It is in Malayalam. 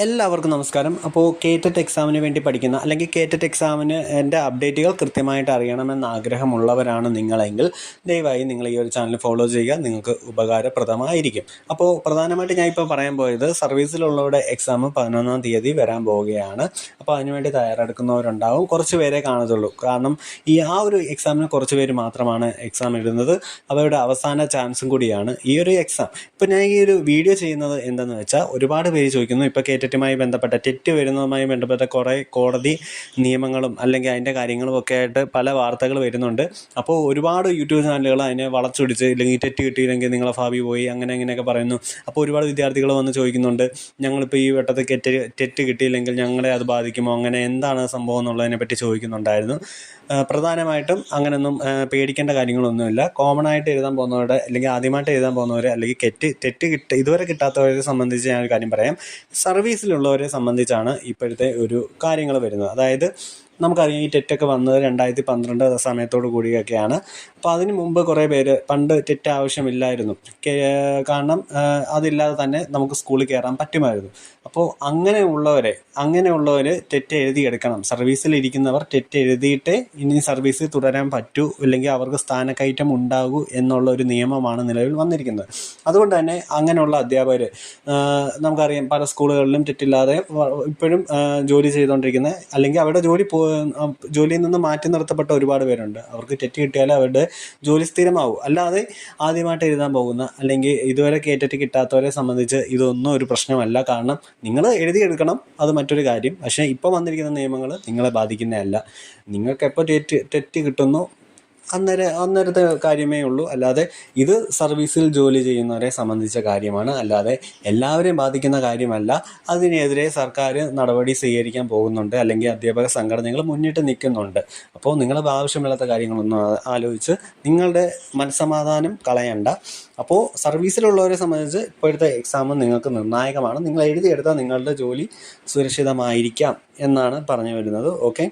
എല്ലാവർക്കും നമസ്കാരം. അപ്പോൾ കേറ്ററ്റ് എക്സാമിന് വേണ്ടി പഠിക്കുന്ന അല്ലെങ്കിൽ കേറ്ററ്റ് എക്സാമിന് എന്റെ അപ്ഡേറ്റുകൾ കൃത്യമായിട്ട് അറിയണമെന്ന് ആഗ്രഹമുള്ളവരാണ് നിങ്ങളെങ്കിൽ ദയവായി നിങ്ങൾ ഈ ഒരു ചാനൽ ഫോളോ ചെയ്യുക. നിങ്ങൾക്ക് ഉപകാരപ്രദമായിരിക്കും. അപ്പോൾ പ്രധാനമായിട്ട് ഞാൻ ഇപ്പോൾ പറയാൻ പോയത് സർവീസിലുള്ളവരുടെ എക്സാം പതിനൊന്നാം തീയതി വരാൻ പോവുകയാണ്. അപ്പോൾ അതിനുവേണ്ടി തയ്യാറെടുക്കുന്നവരുണ്ടാവും. കുറച്ച് പേരെ കാണത്തുള്ളൂ. കാരണം ഈ ആ ഒരു എക്സാമിന് കുറച്ച് പേര് മാത്രമാണ് എക്സാം ഇടുന്നത് അവരുടെ അവസാന ചാൻസും കൂടിയാണ് ഈ ഒരു എക്സാം ഇപ്പോൾ ഞാൻ ഈ ഒരു വീഡിയോ ചെയ്യുന്നത് എന്തെന്ന് വെച്ചാൽ ഒരുപാട് പേര് ചോദിക്കുന്നു. ഇപ്പോൾ കേറ്ററ്റുമായി ബന്ധപ്പെട്ട ടെറ്റ് വരുന്നതുമായി ബന്ധപ്പെട്ട കുറേ കോടതി നിയമങ്ങളും അല്ലെങ്കിൽ അതിന്റെ കാര്യങ്ങളും ഒക്കെ ആയിട്ട് പല വാർത്തകൾ വരുന്നുണ്ട്. അപ്പോൾ ഒരുപാട് യൂട്യൂബ് ചാനലുകൾ അതിനെ വളച്ചൊടിച്ച് ഇല്ലെങ്കിൽ ടെറ്റ് കിട്ടിയില്ലെങ്കിൽ നിങ്ങളെ ഭാവി പോയി അങ്ങനെ ഇങ്ങനെയൊക്കെ പറയുന്നു. അപ്പോൾ ഒരുപാട് വിദ്യാർത്ഥികൾ വന്ന് ചോദിക്കുന്നുണ്ട് ഞങ്ങളിപ്പോൾ ഈ വട്ടത്തിൽ കെറ്റ് ടെറ്റ് കിട്ടിയില്ലെങ്കിൽ ഞങ്ങളെ അത് ബാധിക്കുമോ? അങ്ങനെ എന്താണ് സംഭവം എന്നുള്ളതിനെ പറ്റി ചോദിക്കുന്നുണ്ടായിരുന്നു. പ്രധാനമായിട്ടും അങ്ങനെയൊന്നും പേടിക്കേണ്ട കാര്യങ്ങളൊന്നുമില്ല. കോമൺ ആയിട്ട് എഴുതാൻ പോകുന്നവരുടെ അല്ലെങ്കിൽ ആദ്യമായിട്ട് എഴുതാൻ പോകുന്നവർ അല്ലെങ്കിൽ കെറ്റ് തെറ്റ് കിട്ട ഇതുവരെ കിട്ടാത്തവരെ സംബന്ധിച്ച് ഞാൻ ഒരു കാര്യം പറയാം. സർവീസിലുള്ളവരെ സംബന്ധിച്ചാണ് ഇപ്പോഴത്തെ ഒരു കാര്യങ്ങൾ വരുന്നത്. അതായത് നമുക്കറിയാം ഈ ടെറ്റൊക്കെ വന്നത് രണ്ടായിരത്തി പന്ത്രണ്ട് സമയത്തോട് കൂടിയൊക്കെയാണ്. അപ്പോൾ അതിന് മുമ്പ് കുറേ പേര് പണ്ട് ടെറ്റ് ആവശ്യമില്ലായിരുന്നു. കാരണം അതില്ലാതെ തന്നെ നമുക്ക് സ്കൂളിൽ കയറാൻ പറ്റുമായിരുന്നു. അപ്പോൾ അങ്ങനെയുള്ളവരെ അങ്ങനെയുള്ളവർ ടെറ്റ് എഴുതിയെടുക്കണം. സർവീസിൽ ഇരിക്കുന്നവർ ടെറ്റ് എഴുതിയിട്ടേ ഇനി സർവീസിൽ തുടരാൻ പറ്റൂ അല്ലെങ്കിൽ അവർക്ക് സ്ഥാനക്കയറ്റം ഉണ്ടാകൂ എന്നുള്ള ഒരു നിയമമാണ് നിലവിൽ വന്നിരിക്കുന്നത്. അതുകൊണ്ട് തന്നെ അങ്ങനെയുള്ള അധ്യാപകർ നമുക്കറിയാം പല സ്കൂളുകളിലും തെറ്റില്ലാതെ വ- ഇപ്പോഴും ജോലി ചെയ്തുകൊണ്ടിരിക്കുന്ന അല്ലെങ്കിൽ അവരുടെ ജോലി പോ ജോലിയിൽ നിന്ന് മാറ്റി നിർത്തപ്പെട്ട ഒരുപാട് പേരുണ്ട്. അവർക്ക് തെറ്റ് കിട്ടിയാൽ അവരുടെ ജോലി സ്ഥിരമാവും. അല്ലാതെ ആദ്യമായിട്ട് എഴുതാൻ പോകുന്ന അല്ലെങ്കിൽ ഇതുവരെ കേറ്ററ്റ് കിട്ടാത്തവരെ സംബന്ധിച്ച് ഇതൊന്നും ഒരു പ്രശ്നമല്ല. കാരണം നിങ്ങൾ എഴുതിയെടുക്കണം അത് മറ്റൊരു കാര്യം. പക്ഷേ ഇപ്പോൾ വന്നിരിക്കുന്ന നിയമങ്ങൾ നിങ്ങളെ ബാധിക്കുന്നതല്ല. നിങ്ങൾക്ക് എപ്പോൾ തെറ്റ് തെറ്റ് കിട്ടുന്നു അന്നേരം അന്നേരത്തെ കാര്യമേ ഉള്ളൂ. അല്ലാതെ ഇത് സർവീസിൽ ജോലി ചെയ്യുന്നവരെ സംബന്ധിച്ച കാര്യമാണ്. അല്ലാതെ എല്ലാവരെയും ബാധിക്കുന്ന കാര്യമല്ല. അതിനെതിരെ സർക്കാർ നടപടി സ്വീകരിക്കാൻ പോകുന്നുണ്ട്. അല്ലെങ്കിൽ അധ്യാപക സംഘടനകൾ മുന്നിട്ട് നിൽക്കുന്നുണ്ട്. അപ്പോൾ നിങ്ങൾ ആവശ്യമില്ലാത്ത കാര്യങ്ങളൊന്നും ആലോചിച്ച് നിങ്ങളുടെ മനസ്സമാധാനം കളയണ്ട. അപ്പോൾ സർവീസിലുള്ളവരെ സംബന്ധിച്ച് ഇപ്പോഴത്തെ എക്സാം നിങ്ങൾക്ക് നിർണായകമാണ്. നിങ്ങൾ എഴുതിയെടുത്താൽ നിങ്ങളുടെ ജോലി സുരക്ഷിതമായിരിക്കാം എന്നാണ് പറഞ്ഞു വരുന്നത്. ഓക്കെ